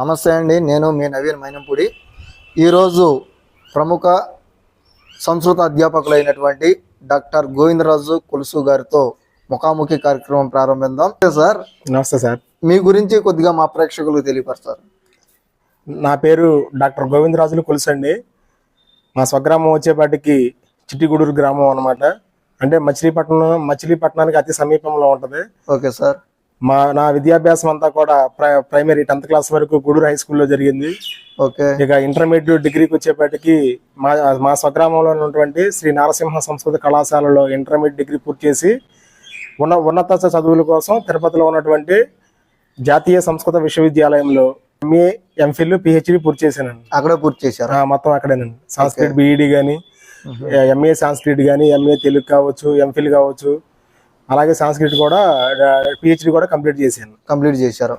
నమస్తే అండి నేను మీ నవీన్ మైనంపూడి. ఈరోజు ప్రముఖ సంస్కృత అధ్యాపకులైనటువంటి డాక్టర్ గోవిందరాజు కొలుసు గారితో ముఖాముఖి కార్యక్రమం ప్రారంభిద్దాం. సార్. నమస్తే సార్. మీ గురించి కొద్దిగా మా ప్రేక్షకులకు తెలియపరుస్తారు. నా పేరు డాక్టర్ గోవిందరాజులు కొలుసండి మా స్వగ్రామం వచ్చేపాటికి చిట్టిగూడూరు గ్రామం అన్నమాట. అంటే మచిలీపట్నం మచిలీపట్నానికి అతి సమీపంలో ఉంటుంది. Okay sir. మా నా విద్యాభ్యాసం అంతా కూడా ప్ర- ప్రైమరీ టెన్త్ క్లాస్ వరకు గూడూరు హై స్కూల్లో జరిగింది. ఓకే. ఇక ఇంటర్మీడియట్ డిగ్రీకి వచ్చేపాటికి మా మా స్వగ్రామంలో ఉన్నటువంటి శ్రీ నారసింహ సంస్కృత కళాశాలలో ఇంటర్మీడియట్ డిగ్రీ పూర్తి చేసి ఉన్న ఉన్నత చదువుల కోసం తిరుపతిలో ఉన్నటువంటి జాతీయ సంస్కృత విశ్వవిద్యాలయంలో ఎంఏ ఎంఫిల్ పిహెచ్డి పూర్తి చేశానండి. అక్కడే పూర్తి చేశారు? ఆ, మొత్తం అక్కడేనండి. సాంస్క్రిట్ బీఈడి కానీ ఎంఏ సాంస్క్రిట్ కానీ ఎంఏ తెలుగు కావచ్చు ఎంఫిల్ కావచ్చు అలాగే సాంస్క్రిట్ కూడా పిహెచ్డి కూడా కంప్లీట్ చేశాను. కంప్లీట్ చేశారు.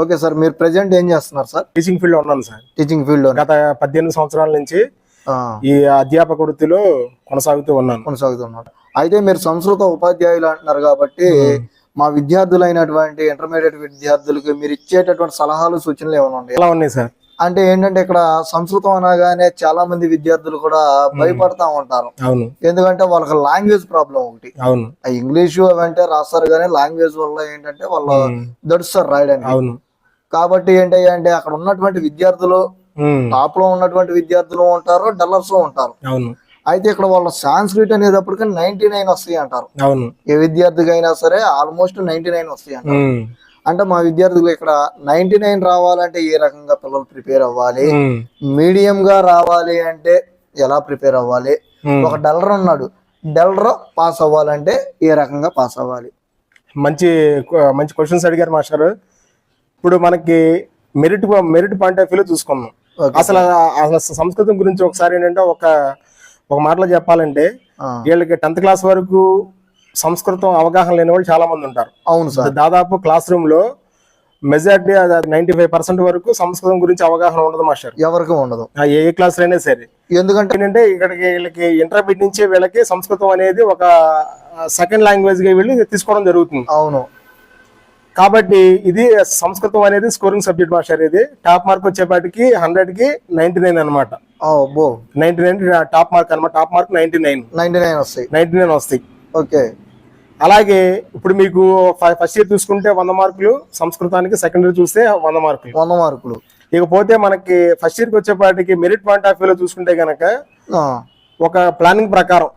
ఓకే సార్ మీరు ప్రజెంట్ ఏం చేస్తున్నారు సార్ టీచింగ్ ఫీల్డ్ ఉన్నాను సార్ టీచింగ్ ఫీల్డ్లో గత పద్దెనిమిది సంవత్సరాల నుంచి ఈ అధ్యాపక వృత్తిలో కొనసాగుతూ ఉన్నాను. కొనసాగుతున్నారు. అయితే మీరు సంస్కృత ఉపాధ్యాయులు అంటున్నారు కాబట్టి మా విద్యార్థులైనటువంటి ఇంటర్మీడియట్ విద్యార్థులకు మీరు ఇచ్చేటటువంటి సలహాలు సూచనలు ఏమైనా ఉన్నాయి? ఎలా ఉన్నాయి సార్ అంటే ఏంటంటే ఇక్కడ సంస్కృతం అనగానే చాలా మంది విద్యార్థులు కూడా భయపడతా ఉంటారు. అవును. ఎందుకంటే వాళ్ళకి లాంగ్వేజ్ ప్రాబ్లం ఒకటి. అవును. ఆ ఇంగ్లీషు అవంటే రాస్తారు కానీ లాంగ్వేజ్ వల్ల ఏంటంటే వాళ్ళు దడుస్తారు రాయడానికి. అవును. కాబట్టి ఏంటి అంటే అక్కడ ఉన్నటువంటి విద్యార్థులు టాప్లో ఉన్నటువంటి విద్యార్థులు ఉంటారు డల్లర్స్ ఉంటారు. అవును. అయితే ఇక్కడ వాళ్ళు సాంస్క్రిట్ అనేటప్పటికి నైన్టీ నైన్ వస్తాయి అంటారు. అవును. ఏ విద్యార్థికి అయినా సరే ఆల్మోస్ట్ నైన్టీ నైన్ వస్తాయి అంటారు. అంటే మా విద్యార్థులు ఇక్కడ నైన్టీ నైన్ రావాలంటే ఏ రకంగా పిల్లలు ప్రిపేర్ అవ్వాలి? మీడియం గా రావాలి అంటే ఎలా ప్రిపేర్ అవ్వాలి. ఒక డల్లర్ ఉన్నాడు. డల్లర్ పాస్ అవ్వాలంటే ఏ రకంగా పాస్ అవ్వాలి? మంచి మంచి క్వశ్చన్స్ అడిగారు మాస్టర్ ఇప్పుడు మనకి మెరిట్ మెరిట్ పాయింట్ ఆఫ్ వ్యూలో చూసుకున్నాం. అసలు అసలు సంస్కృతం గురించి ఒకసారి ఏంటంటే ఒక ఒక మాటలో చెప్పాలంటే వీళ్ళకి టెన్త్ క్లాస్ వరకు సంస్కృతం అవగాహన లేని వాళ్ళు చాలా మంది ఉంటారు. అవును సార్. దాదాపు క్లాస్ రూమ్లో మెజారిటీ నైన్టీ ఫైవ్ పర్సెంట్ వరకు సంస్కృతం గురించి అవగాహన ఉండదు మాస్టర్. ఎవరికి ఉండదు. ఆ ఏ క్లాస్ అయినా సరే. ఎందుకంటే ఏంటంటే ఇక్కడికి వీళ్ళకి ఇంటర్మీడియట్ నుంచే వీళ్ళకి సంస్కృతం అనేది ఒక సెకండ్ లాంగ్వేజ్గా వీళ్ళు తీసుకోవడం జరుగుతుంది. అవును. కాబట్టి ఇది సంస్కృతం అనేది స్కోరింగ్ సబ్జెక్ట్ మాస్టర్ ఇది. టాప్ మార్క్ వచ్చేపాటికి హండ్రెడ్కి నైన్టీ నైన్ అనమాట నైన్టీ నైన్ టాప్ మార్క్ అనమాట top mark ninety nine. Ninety nine వస్తాయి. నైన్టీ నైన్ వస్తాయి. ఓకే. అలాగే ఇప్పుడు మీకు ఫస్ట్ ఇయర్ చూసుకుంటే వంద మార్కులు సంస్కృతానికి సెకండ్ ఇయర్ చూస్తే వంద మార్కులు. వంద మార్కులు. ఇకపోతే మనకి ఫస్ట్ ఇయర్కి వచ్చేపాటికి మెరిట్ పాయింట్ ఆఫ్ వ్యూలో చూసుకుంటే గనక ఒక ప్లానింగ్ ప్రకారం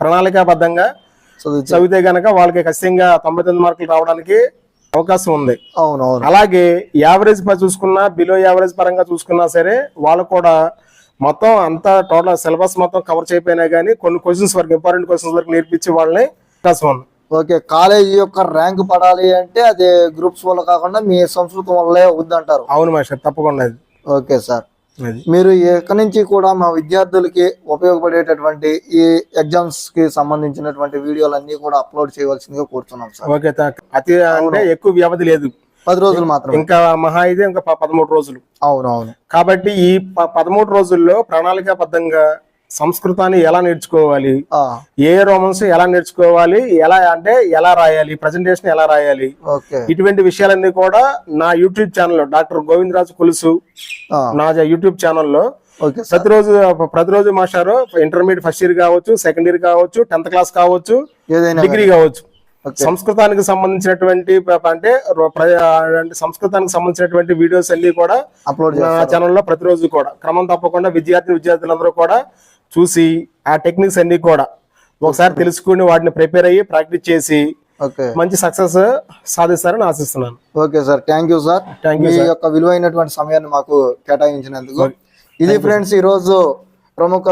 ప్రణాళికాబద్ధంగా చదువు చదివితే గనక వాళ్ళకి ఖచ్చితంగా తొంభై తొమ్మిది మార్కులు రావడానికి అవకాశం ఉంది. అవును అవును అలాగే యావరేజ్ చూసుకున్నా బిలో యావరేజ్ పరంగా చూసుకున్నా సరే వాళ్ళు కూడా మొత్తం అంతా టోటల్ సిలబస్ మొత్తం కవర్ చేయకపోయినా కానీ కొన్ని క్వశ్చన్స్ వరకు ఇంపార్టెంట్ క్వశ్చన్స్ వరకు నేర్పించి వాళ్ళని అవకాశం ఉంది. ఓకే కాలేజీ యొక్క ర్యాంక్ పడాలి అంటే అది గ్రూప్స్ వల్ల కాకుండా మీ సంస్కృతం వల్లే వద్దంటారు అవును మాస్టర్ తప్పకుండా ఓకే సార్. మీరు ఇక్కడి నుంచి కూడా మా విద్యార్థులకి ఉపయోగపడేటటువంటి ఈ ఎగ్జామ్స్కి సంబంధించినటువంటి వీడియోలు అన్ని కూడా అప్లోడ్ చేయవలసిందిగా కోరుతున్నాం సార్. ఓకే అతి అంటే ఎక్కువ వ్యవధి లేదు. పది రోజులు మాత్రమే. ఇంకా మహా అయితే ఇంకా పదమూడు రోజులు. అవును అవును. కాబట్టి ఈ పదమూడు రోజుల్లో ప్రణాళికాబద్ధంగా సంస్కృతాన్ని ఎలా నేర్చుకోవాలి? ఏ రోమన్స్ ఎలా నేర్చుకోవాలి? ఎలా అంటే ఎలా రాయాలి? ప్రజెంటేషన్ ఎలా రాయాలి? ఇటువంటి విషయాలన్నీ కూడా నా యూట్యూబ్ ఛానల్లో డాక్టర్ గోవిందరాజు కొలుసు ఆ, నా యూట్యూబ్ ఛానల్లో ప్రతిరోజు ప్రతిరోజు మాస్టారు ఇంటర్మీడియట్ ఫస్ట్ ఇయర్ కావచ్చు సెకండ్ ఇయర్ కావచ్చు టెన్త్ క్లాస్ కావచ్చు డిగ్రీ కావచ్చు. సంస్కృతానికి సంబంధించినటువంటి అంటే సంస్కృతానికి సంబంధించినటువంటి వీడియోస్ అన్ని కూడా అప్లోడ్ ఛానల్లో ప్రతిరోజు కూడా. క్రమం తప్పకుండా విద్యార్థి విద్యార్థులందరూ కూడా చూసి ఆ టెక్నిక్స్ అన్ని కూడా ఒకసారి తెలుసుకుని వాటిని ప్రిపేర్ అయ్యి ప్రాక్టీస్ చేసి మంచి సక్సెస్ సాధిస్తారని ఆశిస్తున్నాను. Okay sir thank you sir me sir. యొక్క విలువైనటువంటి సమయాన్ని మాకు కేటాయించినందుకు. ఇది ఫ్రెండ్స్ ఈ రోజు ప్రముఖ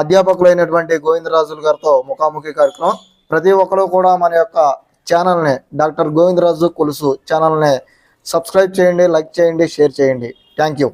అధ్యాపకులైనటువంటి గోవిందరాజులు గారితో ముఖాముఖి కార్యక్రమం. ప్రతి ఒక్కరు కూడా మన యొక్క ఛానల్ని డాక్టర్ గోవిందరాజు కొలుసు ఛానల్ని సబ్స్క్రైబ్ చేయండి లైక్ చేయండి షేర్ చేయండి. Thank you